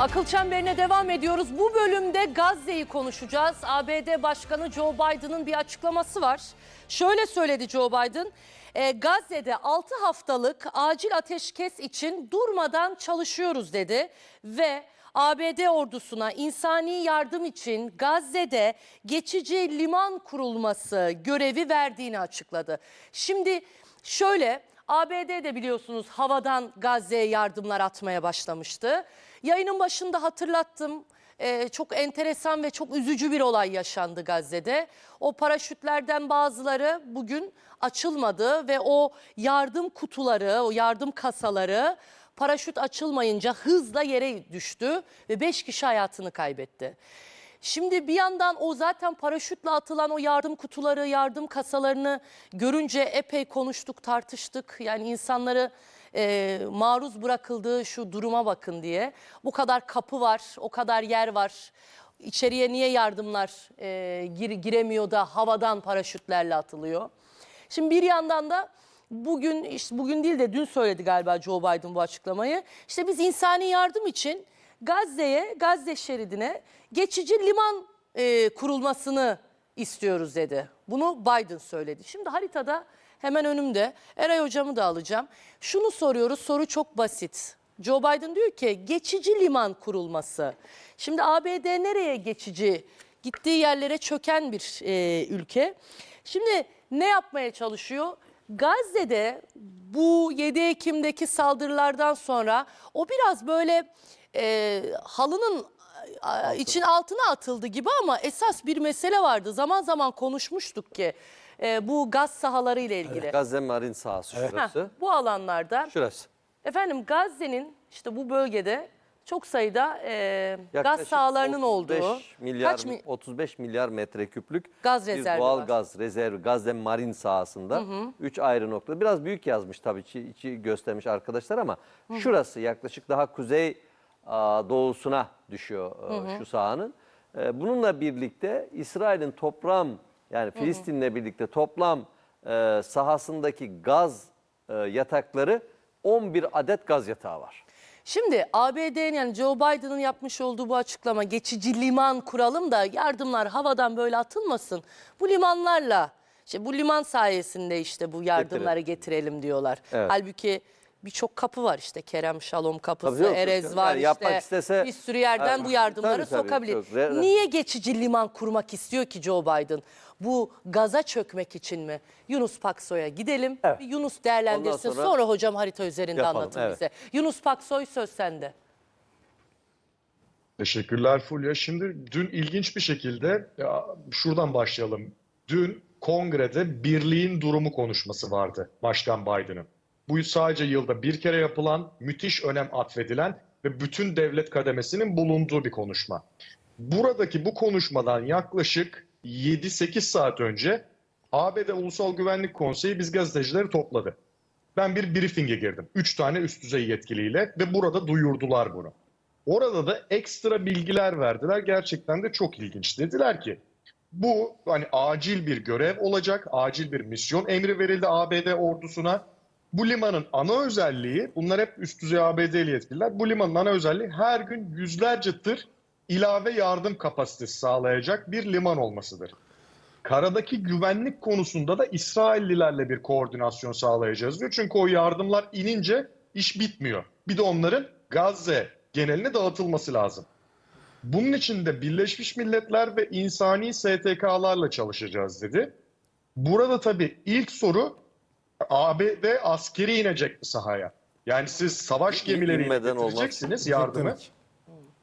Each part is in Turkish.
Akıl çemberine devam ediyoruz. Bu bölümde Gazze'yi konuşacağız. ABD Başkanı Joe Biden'ın bir açıklaması var. Şöyle söyledi Joe Biden. "E, Gazze'de 6 haftalık acil ateşkes için durmadan çalışıyoruz dedi ve ABD ordusuna insani yardım için Gazze'de geçici liman kurulması görevi verdiğini açıkladı. Şimdi şöyle ABD de biliyorsunuz havadan Gazze'ye yardımlar atmaya başlamıştı. Yayının başında hatırlattım. Ee, çok enteresan ve çok üzücü bir olay yaşandı Gazze'de. O paraşütlerden bazıları bugün açılmadı ve o yardım kutuları, o yardım kasaları paraşüt açılmayınca hızla yere düştü ve 5 kişi hayatını kaybetti. Şimdi bir yandan o zaten paraşütle atılan o yardım kutuları, yardım kasalarını görünce epey konuştuk, tartıştık. Yani insanları e, maruz bırakıldığı şu duruma bakın diye. Bu kadar kapı var, o kadar yer var. İçeriye niye yardımlar e, gir, giremiyor da havadan paraşütlerle atılıyor? Şimdi bir yandan da bugün işte bugün değil de dün söyledi galiba Joe Biden bu açıklamayı. İşte biz insani yardım için Gazze'ye, Gazze şeridine geçici liman e, kurulmasını istiyoruz dedi. Bunu Biden söyledi. Şimdi haritada hemen önümde Eray hocamı da alacağım. Şunu soruyoruz, soru çok basit. Joe Biden diyor ki geçici liman kurulması. Şimdi ABD nereye geçici? Gittiği yerlere çöken bir e, ülke. Şimdi ne yapmaya çalışıyor? Gazze'de bu 7 Ekim'deki saldırılardan sonra o biraz böyle e, halının için altına atıldı gibi ama esas bir mesele vardı. Zaman zaman konuşmuştuk ki e, bu gaz sahaları ile ilgili. Gazze Marin sahası Heh, şurası. bu alanlarda Şurası. efendim Gazze'nin işte bu bölgede çok sayıda e, gaz Yaklaşık sahalarının 35 olduğu milyar, kaç mi- 35 milyar metreküplük Gaz bir rezervi doğal var. gaz rezervi Gazze Marin sahasında. Üç ayrı nokta. Biraz büyük yazmış tabii içi göstermiş arkadaşlar ama şurası yaklaşık daha kuzey doğusuna düşüyor e, şu sahanın. E, Bununla birlikte İsrail'in toplam yani Filistin'le birlikte toplam e, sahasındaki gaz yatakları 11 adet gaz yatağı var. Şimdi ABD'nin yani Joe Biden'ın yapmış olduğu bu açıklama geçici liman kuralım da yardımlar havadan böyle atılmasın. Bu limanlarla işte bu liman sayesinde işte bu yardımları getirelim diyorlar. Evet. Halbuki birçok kapı var işte Kerem Şalom kapısı, Tabii canım, Erez var Yani yapmak işte istese- bir sürü yerden Ha, bu yardımları tabii, tabii, sokabilir. yok. Re- re- Niye geçici liman kurmak istiyor ki Joe Biden? Bu gaza çökmek için mi? Yunus Paksoy'a gidelim. Evet. Bir Yunus değerlendirsin. Ondan sonra... sonra- hocam harita üzerinde Yapalım, anlatın evet. bize. Yunus Paksoy söz sende. Teşekkürler Fulya. Şimdi dün ilginç bir şekilde ya, şuradan başlayalım. Dün kongrede birliğin durumu konuşması vardı Başkan Biden'ın. Bu sadece yılda bir kere yapılan, müthiş önem atfedilen ve bütün devlet kademesinin bulunduğu bir konuşma. Buradaki bu konuşmadan yaklaşık 7-8 saat önce ABD Ulusal Güvenlik Konseyi biz gazetecileri topladı. Ben bir briefing'e girdim. Üç tane üst düzey yetkiliyle ve burada duyurdular bunu. Orada da ekstra bilgiler verdiler. Gerçekten de çok ilginç. Dediler ki bu hani acil bir görev olacak. Acil bir misyon emri verildi ABD ordusuna. Bu limanın ana özelliği, bunlar hep üst düzey ABD'li yetkililer. Bu limanın ana özelliği her gün yüzlerce tır ilave yardım kapasitesi sağlayacak bir liman olmasıdır. Karadaki güvenlik konusunda da İsraillilerle bir koordinasyon sağlayacağız diyor. Çünkü o yardımlar inince iş bitmiyor. Bir de onların Gazze geneline dağıtılması lazım. Bunun için de Birleşmiş Milletler ve insani STK'larla çalışacağız dedi. Burada tabii ilk soru ABD askeri inecek mi sahaya? Yani siz savaş gemileri İnmeden olmaz. getireceksiniz yardımı.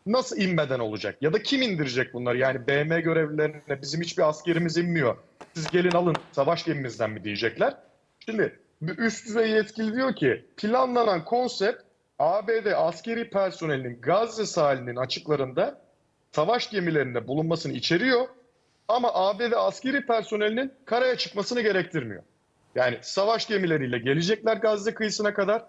Nasıl inmeden olacak? Ya da kim indirecek bunları? Yani BM görevlilerine bizim hiçbir askerimiz inmiyor. Siz gelin alın savaş gemimizden mi diyecekler? Şimdi üst düzey yetkili diyor ki planlanan konsept ABD askeri personelinin Gazze sahilinin açıklarında savaş gemilerinde bulunmasını içeriyor. Ama ABD askeri personelinin karaya çıkmasını gerektirmiyor. Yani savaş gemileriyle gelecekler Gazze kıyısına kadar.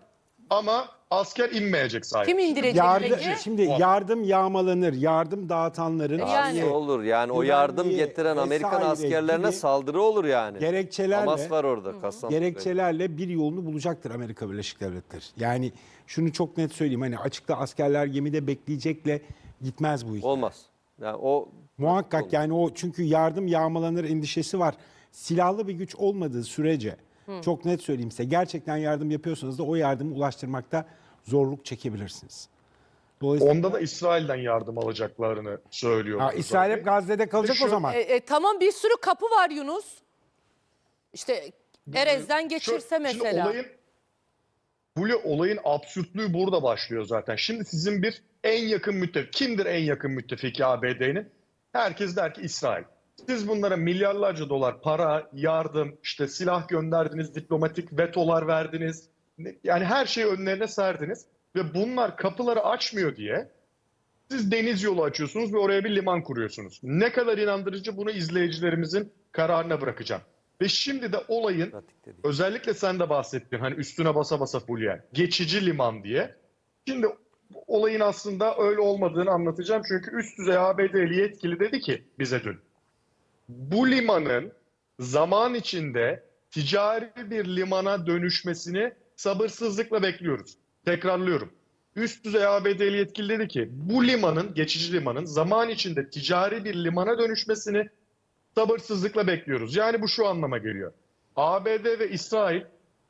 ama asker inmeyecek sahaya. Kim indirecek Yardım, peki? şimdi yardım yağmalanır. Yardım dağıtanların Yani. Nasıl olur yani o yardım güvenliği getiren Amerikan vesaire askerlerine gibi saldırı olur yani. gerekçelerle Hamas var orada. Kassam gerekçelerle bir yolunu bulacaktır Amerika Birleşik Devletleri. Yani şunu çok net söyleyeyim hani açıkta askerler gemide bekleyecekle gitmez bu iş. Olmaz. Yani o Muhakkak yani o çünkü yardım yağmalanır endişesi var. Silahlı bir güç olmadığı sürece çok net söyleyeyim size gerçekten yardım yapıyorsanız da o yardımı ulaştırmakta zorluk çekebilirsiniz. Dolayısıyla Onda da İsrail'den yardım alacaklarını söylüyor. Ha, İsrail hep Gazze'de kalacak şu- o zaman. E, e, tamam bir sürü kapı var Yunus. İşte Erez'den geçirse Şu- mesela. Şimdi olayın, Fulya olayın absürtlüğü burada başlıyor zaten. Şimdi sizin bir en yakın müttefik. Kimdir en yakın müttefiki ABD'nin? Herkes der ki İsrail. Siz bunlara milyarlarca dolar para, yardım, işte silah gönderdiniz, diplomatik vetolar verdiniz. Yani her şeyi önlerine serdiniz. Ve bunlar kapıları açmıyor diye siz deniz yolu açıyorsunuz ve oraya bir liman kuruyorsunuz. Ne kadar inandırıcı bunu izleyicilerimizin kararına bırakacağım. Ve şimdi de olayın özellikle sen de bahsettin hani üstüne basa basa Fulya. Geçici liman diye. Şimdi olayın aslında öyle olmadığını anlatacağım. Çünkü üst düzey ABD'li yetkili dedi ki bize dün. Bu limanın zaman içinde ticari bir limana dönüşmesini sabırsızlıkla bekliyoruz. Tekrarlıyorum. Üst düzey ABD'li yetkili dedi ki bu limanın, geçici limanın zaman içinde ticari bir limana dönüşmesini sabırsızlıkla bekliyoruz. Yani bu şu anlama geliyor. ABD ve İsrail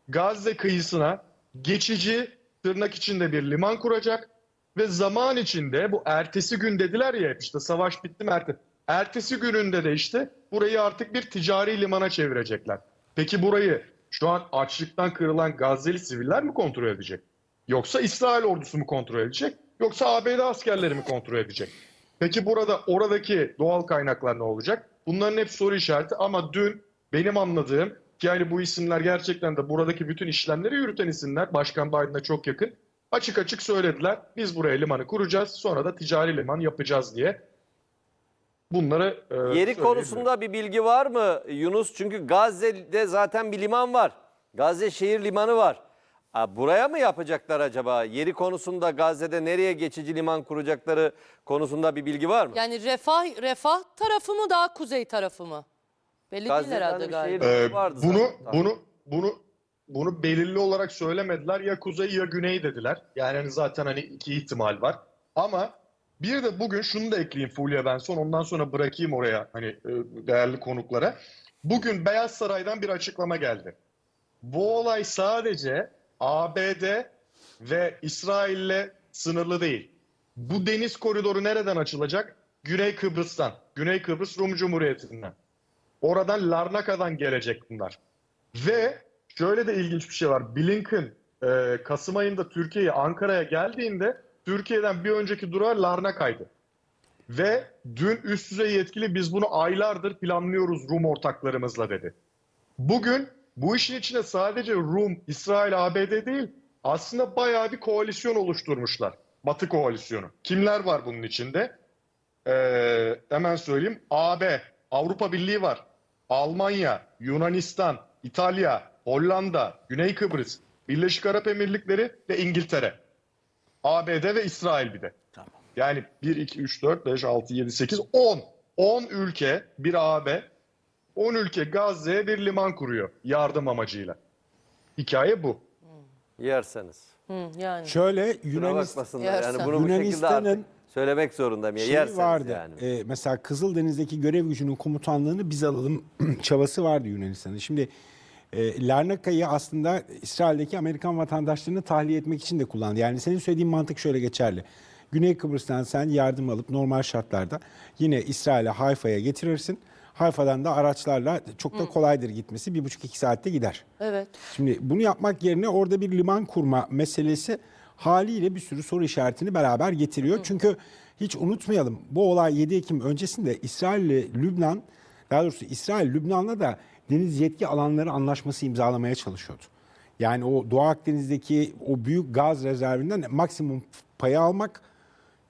Gazze kıyısına geçici tırnak içinde bir liman kuracak ve zaman içinde bu ertesi gün dediler ya işte savaş bitti mi ertesi. Ertesi gününde de işte burayı artık bir ticari limana çevirecekler. Peki burayı şu an açlıktan kırılan Gazze'li siviller mi kontrol edecek? Yoksa İsrail ordusu mu kontrol edecek? Yoksa ABD askerleri mi kontrol edecek? Peki burada oradaki doğal kaynaklar ne olacak? Bunların hep soru işareti ama dün benim anladığım yani bu isimler gerçekten de buradaki bütün işlemleri yürüten isimler Başkan Biden'a çok yakın. Açık açık söylediler. Biz buraya limanı kuracağız sonra da ticari liman yapacağız diye. Bunları e, Yeri konusunda bir bilgi var mı Yunus? Çünkü Gazze'de zaten bir liman var. Gazze şehir limanı var. Ha, buraya mı yapacaklar acaba? Yeri konusunda Gazze'de nereye geçici liman kuracakları konusunda bir bilgi var mı? Yani refah refah tarafı mı daha kuzey tarafı mı? Belli değil Gazze'den herhalde bir galiba. şehir- Ee, vardı bunu zaten. bunu bunu bunu belirli olarak söylemediler. Ya kuzey ya güney dediler. Yani hani zaten hani iki ihtimal var. Ama bir de bugün şunu da ekleyeyim Fulya ben son ondan sonra bırakayım oraya hani e, değerli konuklara. Bugün Beyaz Saray'dan bir açıklama geldi. Bu olay sadece ABD ve İsrail'le sınırlı değil. Bu deniz koridoru nereden açılacak? Güney Kıbrıs'tan. Güney Kıbrıs Rum Cumhuriyeti'nden. Oradan Larnaka'dan gelecek bunlar. Ve şöyle de ilginç bir şey var. Blinken e, Kasım ayında Türkiye'ye Ankara'ya geldiğinde Türkiye'den bir önceki durağı Larnaka'ydı. Ve dün üst düzey yetkili biz bunu aylardır planlıyoruz Rum ortaklarımızla dedi. Bugün bu işin içine sadece Rum, İsrail, ABD değil aslında bayağı bir koalisyon oluşturmuşlar. Batı koalisyonu. Kimler var bunun içinde? Ee, hemen söyleyeyim. AB, Avrupa Birliği var. Almanya, Yunanistan, İtalya, Hollanda, Güney Kıbrıs, Birleşik Arap Emirlikleri ve İngiltere. ABD ve İsrail bir de. Yani 1, 2, 3, 4, 5, 6, 7, 8, 10. 10 ülke bir AB, 10 ülke Gazze'ye bir liman kuruyor yardım amacıyla. Hikaye bu. Yerseniz. Hı, yani. Şöyle Yunanistan bakmasınlar. Yersen. Yani bunu bu şekilde artık Yunanistan'ın söylemek zorundayım. Ya. şey Yerseniz vardı. yani. e, mesela Kızıldeniz'deki görev gücünün komutanlığını biz alalım çabası vardı Yunanistan'ın. Şimdi e, Larnaka'yı aslında İsrail'deki Amerikan vatandaşlarını tahliye etmek için de kullandı. Yani senin söylediğin mantık şöyle geçerli. Güney Kıbrıs'tan sen yardım alıp normal şartlarda yine İsrail'e Hayfa'ya getirirsin. Hayfa'dan da araçlarla çok da kolaydır gitmesi. Bir buçuk iki saatte gider. Evet. Şimdi bunu yapmak yerine orada bir liman kurma meselesi haliyle bir sürü soru işaretini beraber getiriyor. Çünkü hiç unutmayalım bu olay 7 Ekim öncesinde İsrail ile Lübnan, daha doğrusu İsrail Lübnan'la da deniz yetki alanları anlaşması imzalamaya çalışıyordu. Yani o Doğu Akdeniz'deki o büyük gaz rezervinden maksimum payı almak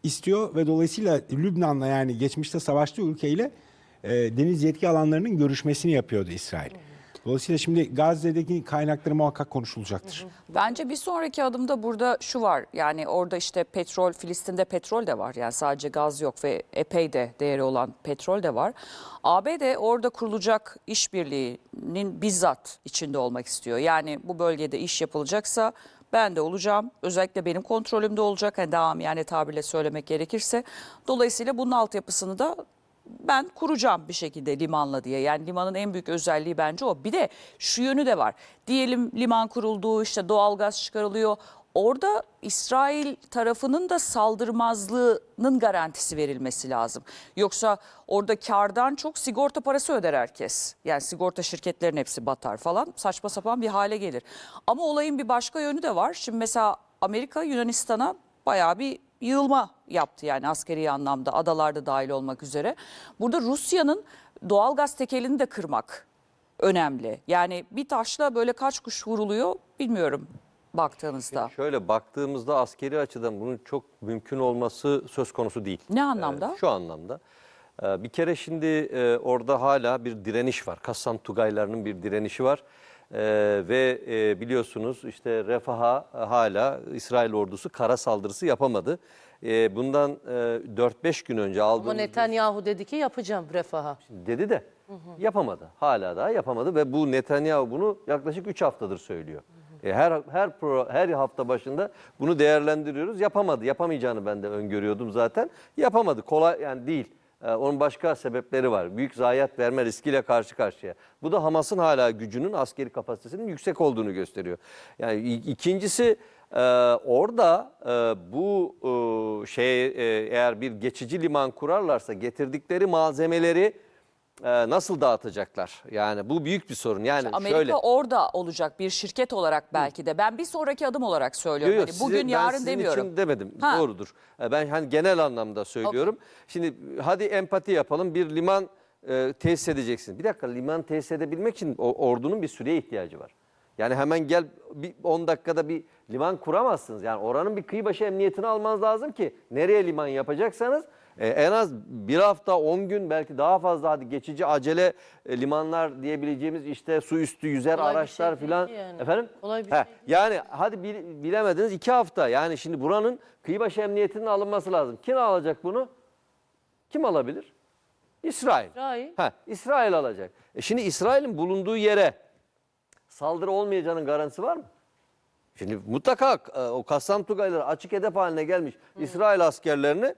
istiyor ve dolayısıyla Lübnan'la yani geçmişte savaştığı ülkeyle e, deniz yetki alanlarının görüşmesini yapıyordu İsrail. Dolayısıyla şimdi Gazze'deki kaynakları muhakkak konuşulacaktır. Bence bir sonraki adımda burada şu var. Yani orada işte petrol, Filistin'de petrol de var. Yani sadece gaz yok ve epey de değeri olan petrol de var. ABD orada kurulacak işbirliğinin bizzat içinde olmak istiyor. Yani bu bölgede iş yapılacaksa ben de olacağım. Özellikle benim kontrolümde olacak. Hani daha yani tabirle söylemek gerekirse. Dolayısıyla bunun altyapısını da ben kuracağım bir şekilde limanla diye. Yani limanın en büyük özelliği bence o. Bir de şu yönü de var. Diyelim liman kuruldu, işte doğalgaz çıkarılıyor. Orada İsrail tarafının da saldırmazlığının garantisi verilmesi lazım. Yoksa orada kardan çok sigorta parası öder herkes. Yani sigorta şirketlerin hepsi batar falan. Saçma sapan bir hale gelir. Ama olayın bir başka yönü de var. Şimdi mesela Amerika Yunanistan'a bayağı bir yığılma yaptı yani askeri anlamda adalarda dahil olmak üzere. Burada Rusya'nın doğal gaz tekelini de kırmak önemli. Yani bir taşla böyle kaç kuş vuruluyor bilmiyorum baktığınızda. Şöyle baktığımızda askeri açıdan bunun çok mümkün olması söz konusu değil. Ne anlamda? Ee, şu anlamda. Ee, Bir kere şimdi e, orada hala bir direniş var. Kassam Tugaylarının bir direnişi var. Ee, ve e, biliyorsunuz işte Refah'a e, hala İsrail ordusu kara saldırısı yapamadı. Ee, bundan e, 4-5 gün önce Ama aldığımız Netanyahu dedi ki yapacağım refaha. dedi de yapamadı. Hala daha yapamadı ve bu Netanyahu bunu yaklaşık 3 haftadır söylüyor. E, her her pro, her hafta başında bunu değerlendiriyoruz. Yapamadı. Yapamayacağını ben de öngörüyordum zaten. Yapamadı. Kolay yani değil. E, onun başka sebepleri var. Büyük zayiat verme riskiyle karşı karşıya. Bu da Hamas'ın hala gücünün, askeri kapasitesinin yüksek olduğunu gösteriyor. Yani ikincisi e, orada e, bu şey eğer bir geçici liman kurarlarsa getirdikleri malzemeleri e, nasıl dağıtacaklar? Yani bu büyük bir sorun. Yani Amerika şöyle orada olacak bir şirket olarak belki de. Ben bir sonraki adım olarak söylüyorum. Yo, yo, Hani bugün ben yarın sizin demiyorum. için demedim. Ha. Doğrudur. E, Ben hani genel anlamda söylüyorum. Şimdi hadi empati yapalım. Bir liman e, tesis edeceksin. Bir dakika liman tesis edebilmek için o, ordunun bir süreye ihtiyacı var. Yani hemen gel bir 10 dakikada bir liman kuramazsınız. Yani oranın bir kıyıbaşı emniyetini almanız lazım ki nereye liman yapacaksanız e, en az bir hafta 10 gün belki daha fazla hadi geçici acele e, limanlar diyebileceğimiz işte su üstü yüzer Kolay bir araçlar şey değil filan. yani. Efendim? Kolay bir şey değil. yani hadi bil- bilemediniz iki hafta. Yani şimdi buranın kıyıbaşı emniyetinin alınması lazım. Kim alacak bunu? Kim alabilir? İsrail. İsrail. Ha, İsrail alacak. E şimdi İsrail'in bulunduğu yere saldırı olmayacağının garantisi var mı? Şimdi mutlaka e, o Kassam Tugayları açık hedef haline gelmiş İsrail askerlerini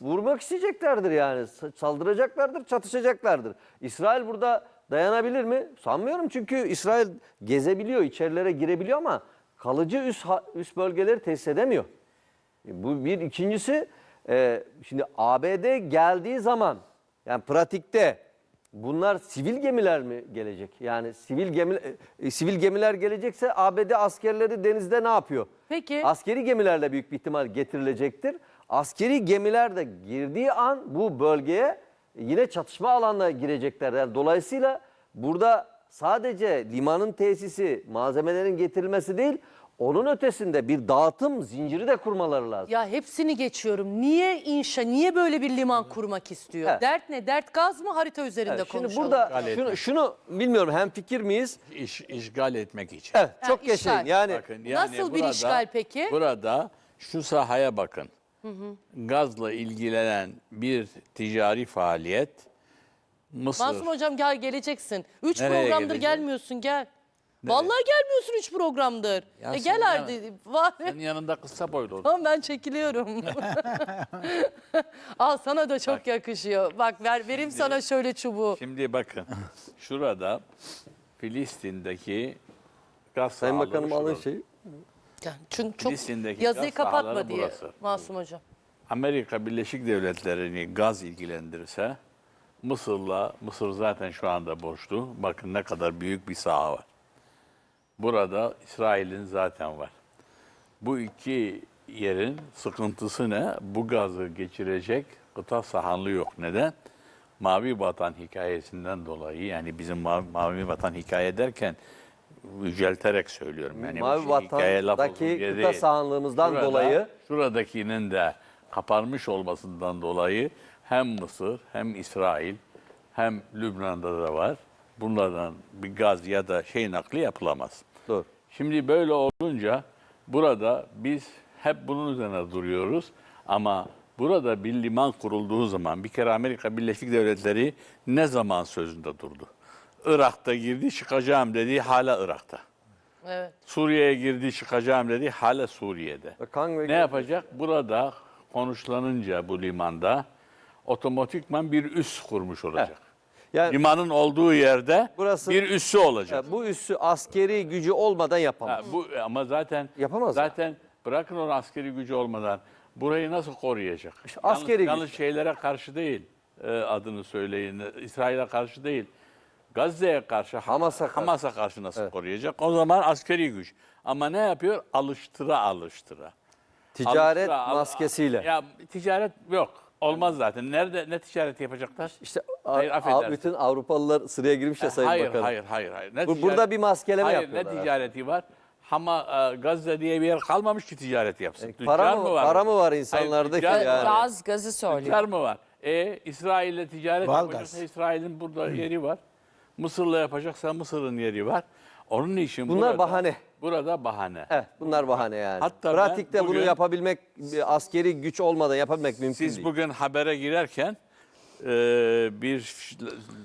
vurmak isteyeceklerdir yani. Saldıracaklardır, çatışacaklardır. İsrail burada dayanabilir mi? Sanmıyorum çünkü İsrail gezebiliyor, içerilere girebiliyor ama kalıcı üst, üst bölgeleri tesis edemiyor. E, Bu bir. ikincisi e, şimdi ABD geldiği zaman yani pratikte bunlar sivil gemiler mi gelecek? Yani sivil gemi e, sivil gemiler gelecekse ABD askerleri denizde ne yapıyor? Peki. Askeri gemilerle büyük bir ihtimal getirilecektir. Askeri gemiler de girdiği an bu bölgeye yine çatışma alanına girecekler. Yani dolayısıyla burada sadece limanın tesisi, malzemelerin getirilmesi değil, onun ötesinde bir dağıtım zinciri de kurmaları lazım. Ya hepsini geçiyorum. Niye inşa, niye böyle bir liman kurmak istiyor? Evet. Dert ne? Dert gaz mı? Harita üzerinde Evet, şimdi konuşalım. burada İşgal şunu, etmek. şunu bilmiyorum hem fikir miyiz? İş, işgal etmek için. Evet çok yaşayın. Yani Bakın, Nasıl bir işgal peki? Burada şu sahaya bakın. Gazla ilgilenen bir ticari faaliyet Mısır. Masum hocam gel geleceksin. Üç Nereye programdır geleceğim? gelmiyorsun gel. Vallahi gelmiyorsun üç programdır. Ya e gel. Var. Senin yanında kısa boylu olur. Tamam ben çekiliyorum. Al sana da çok yakışıyor. Bak ver vereyim sana şöyle çubuğu. Şimdi bakın. Şurada Filistin'deki gaz Sayın Bakanım alın şeyi. Yani çünkü çok Filistin'deki yazıyı gaz kapatma sahaları diye burası. Masum hocam. Amerika Birleşik Devletleri'ni gaz ilgilendirirse Mısır'la, Mısır zaten şu anda boştu. Bakın ne kadar büyük bir saha var. Burada İsrail'in zaten var. Bu iki yerin sıkıntısı ne? Bu gazı geçirecek kıta sahanlığı yok. Neden? Mavi Vatan hikayesinden dolayı yani bizim Mavi, Mavi Vatan hikaye derken yücelterek söylüyorum. Yani Mavi laf Vatan'daki kıta sahanlığımızdan Şurada, dolayı Şuradakinin de kapanmış olmasından dolayı hem Mısır hem İsrail hem Lübnan'da da var. bunlardan bir gaz ya da şey nakli yapılamaz. Doğru. Şimdi böyle olunca burada biz hep bunun üzerine duruyoruz ama burada bir liman kurulduğu zaman bir kere Amerika Birleşik Devletleri ne zaman sözünde durdu? Irak'ta girdi çıkacağım dedi hala Irak'ta. Evet. Suriye'ye girdi çıkacağım dedi hala Suriye'de. Ne yapacak? Burada konuşlanınca bu limanda otomatikman bir üs kurmuş olacak. Yani Limanın olduğu yerde Burası- bir üssü olacak. Ya bu üssü askeri gücü olmadan yapamaz. Ha, bu ama zaten Yapamaz ya. Zaten bırakın onu askeri gücü olmadan burayı nasıl koruyacak? askeri yalnız, güç. yalnız şeylere karşı değil. e, adını söyleyin. İsrail'e karşı değil. Gazze'ye karşı, Hamas'a karşı. Hamas'a karşı nasıl koruyacak? O zaman askeri güç. Ama ne yapıyor? Alıştıra alıştıra. Ticaret Alıştıra, al- maskesiyle. Ya ticaret yok. Olmaz zaten. Nerede ne ticaret yapacaklar? İşte a- Hayır, a- affedersin. bütün Avrupalılar sıraya girmiş ya Sayın hayır, Bakanım. hayır, hayır, hayır. Ne Bu- burada bir maskeleme hayır, yapıyorlar ne ticareti var? Ama e, Gazze diye bir yer kalmamış ki ticaret yapsın. E, Tüccar para mı- para mı var insanlarda ki tüccar- yani? Gaz gazı söylüyor. Tüccar mı var? E İsrail'le ticaret Valgaz. yapacaksa İsrail'in burada yeri var. Mısır'la yapacaksa Mısır'ın yeri var. Onun için Bunlar burada, bahane. Burada bahane. Evet, bunlar bahane yani. Hatta Pratikte ben bunu bugün- yapabilmek, askeri güç olmadan yapabilmek mümkün Siz değil. bugün habere girerken e, bir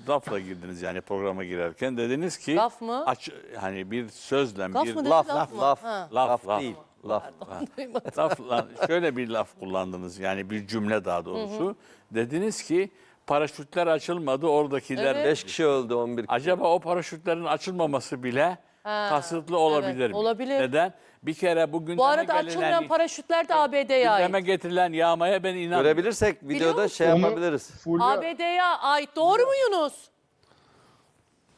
lafla girdiniz yani programa girerken dediniz ki Laf mı? Aç, hani bir sözle Laf bir mı dedi, laf, laf laf, mı? laf, Ha. Laf, laf, laf. değil, laf. laf lan- şöyle bir laf kullandınız yani bir cümle daha doğrusu. Dediniz ki paraşütler açılmadı oradakiler. Evet. Beş kişi öldü, 11 kişi. Acaba o paraşütlerin açılmaması bile kasıtlı olabilir evet, mi? olabilir. Neden? Bir kere bu gündeme Bu arada gelinen, açılmayan paraşütler de ABD'ye ait. gündeme getirilen yağmaya ben inanmıyorum. Görebilirsek videoda musun? şey Onu yapabiliriz. Fulya, ABD'ye ait. Doğru mu Yunus?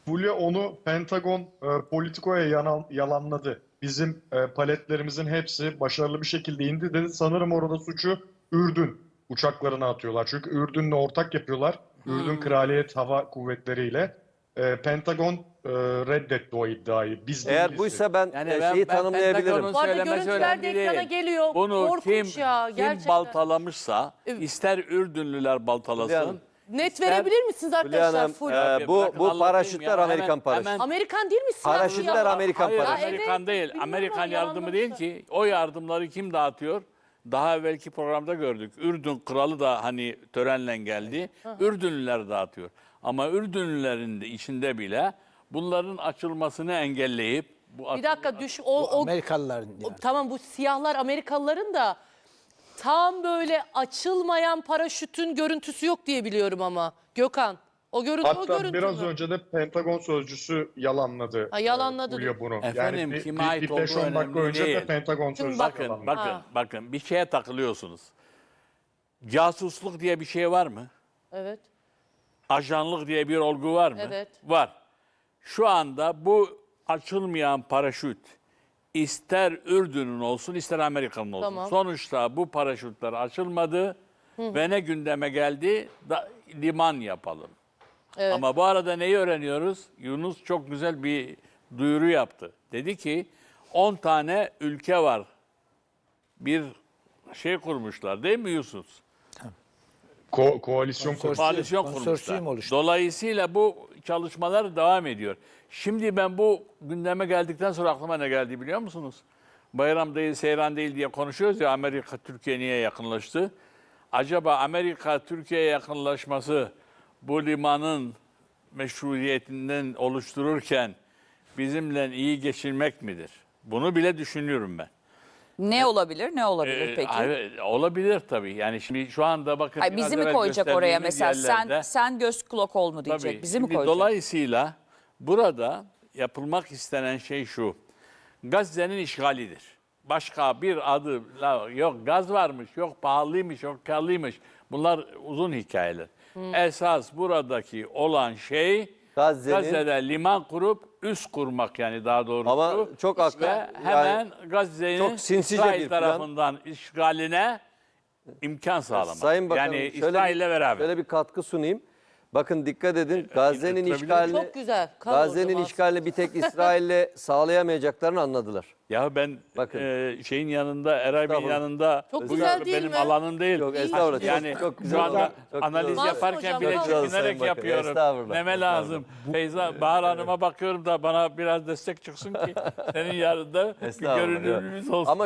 Fulya onu Pentagon e, Politico'ya yalan- yalanladı. Bizim e, paletlerimizin hepsi başarılı bir şekilde indi dedi. Sanırım orada suçu Ürdün uçaklarına atıyorlar. Çünkü Ürdün'le ortak yapıyorlar. Ürdün Kraliyet Hava Kuvvetleri'yle. E, Pentagon e, reddetti o iddiayı. Biz Eğer değiliz buysa ben, Yani e, ben- şeyi ben tanımlayabilirim. Bu arada görüntüler de ekrana geliyor. Bunu Korkunç kim, ya, kim gerçekten. baltalamışsa ister Ürdünlüler baltalasın. Hanım. Net verebilir misiniz arkadaşlar? Hanım, Full. e, bu bu paraşütler ya. Hemen- Amerikan paraşütü. hemen- Amerikan değil mi? Paraşütler ya. Amerikan Hayır, paraşütü. Amerikan evet, değil. Amerikan yardımı değil ki. O yardımları kim dağıtıyor? Daha evvelki programda gördük. Ürdün kralı da hani törenle geldi. Ürdünlüler dağıtıyor. Ama Ürdünlülerin de içinde bile bunların açılmasını engelleyip bu Bir dakika düş o, o Amerikalıların O- yani. Tamam bu siyahlar Amerikalıların da tam böyle açılmayan paraşütün görüntüsü yok diye biliyorum ama. Gökhan o görüntü o Hatta görüntü biraz mü? önce de Pentagon sözcüsü yalanladı. Ha, yalanladı e, Fulya bunu. Efendim, bir- kime bir- ait bir olduğu 5-10 dakika önce de değil. Pentagon sözcüsü bakın yalanladı. bakın Ha. bakın bir şeye takılıyorsunuz. Casusluk diye bir şey var mı? Evet. Ajanlık diye bir olgu var mı? Evet. Var. Şu anda bu açılmayan paraşüt ister Ürdün'ün olsun ister Amerika'nın olsun. Tamam. Sonuçta bu paraşütler açılmadı ve ne gündeme geldi? Da, liman yapalım. Evet. Ama bu arada neyi öğreniyoruz? Yunus çok güzel bir duyuru yaptı. Dedi ki 10 tane ülke var. Bir şey kurmuşlar değil mi Yusuf? Ko- koalisyon Konsorsiyum. koalisyon konsorsiyum kurmuşlar. oluştu. Dolayısıyla bu çalışmalar devam ediyor. Şimdi ben bu gündeme geldikten sonra aklıma ne geldi biliyor musunuz? Bayram değil, seyran değil diye konuşuyoruz ya Amerika Türkiye niye yakınlaştı? Acaba Amerika Türkiye'ye yakınlaşması bu limanın meşruiyetinden oluştururken bizimle iyi geçirmek midir? Bunu bile düşünüyorum ben. Ne olabilir? Ne olabilir Ee, peki? evet, olabilir tabii. Yani şimdi şu anda bakın Ay, biraz bizi mi evvel koyacak oraya gösterdiğimiz mesela? Sen yerlerde- sen göz kulak ol mu diyecek? Tabii. Bizi mi Şimdi koyacak? Dolayısıyla burada yapılmak istenen şey şu. Gazze'nin işgalidir. Başka bir adı la- yok gaz varmış, yok pahalıymış, yok karlıymış. Bunlar uzun hikayeler. Esas buradaki olan şey Gazze'nin- Gazze'de liman kurup üs kurmak yani daha doğrusu. Ama çok haklı. Ve Yani hemen Gazze'nin çok sinsice İsrail bir plan. tarafından işgaline imkan sağlamak. Sayın Bakanım yani şöyle İsrail'le bir- beraber. Şöyle bir katkı sunayım. Bakın dikkat edin Gazze'nin Bitirebilir işgalini Çok güzel. Gazze'nin hocam işgalini bir tek İsrail'le sağlayamayacaklarını anladılar. Ya ben Bakın. e, şeyin yanında, Eray Bey'in Estağfurullah. yanında Çok bu güzel değil benim mi? alanım değil. Yok estağfurullah. Yani çok, çok güzel şu anda oldu. Çok analiz güzel oldu. yaparken Hocam, bile çekinerek Sayın Bakan, yapıyorum. estağfurullah, Neme lazım. Feyza, Bahar Hanım'a bakıyorum da bana biraz destek çıksın ki senin yanında bir Estağfurullah, görünümümüz olsun. Ama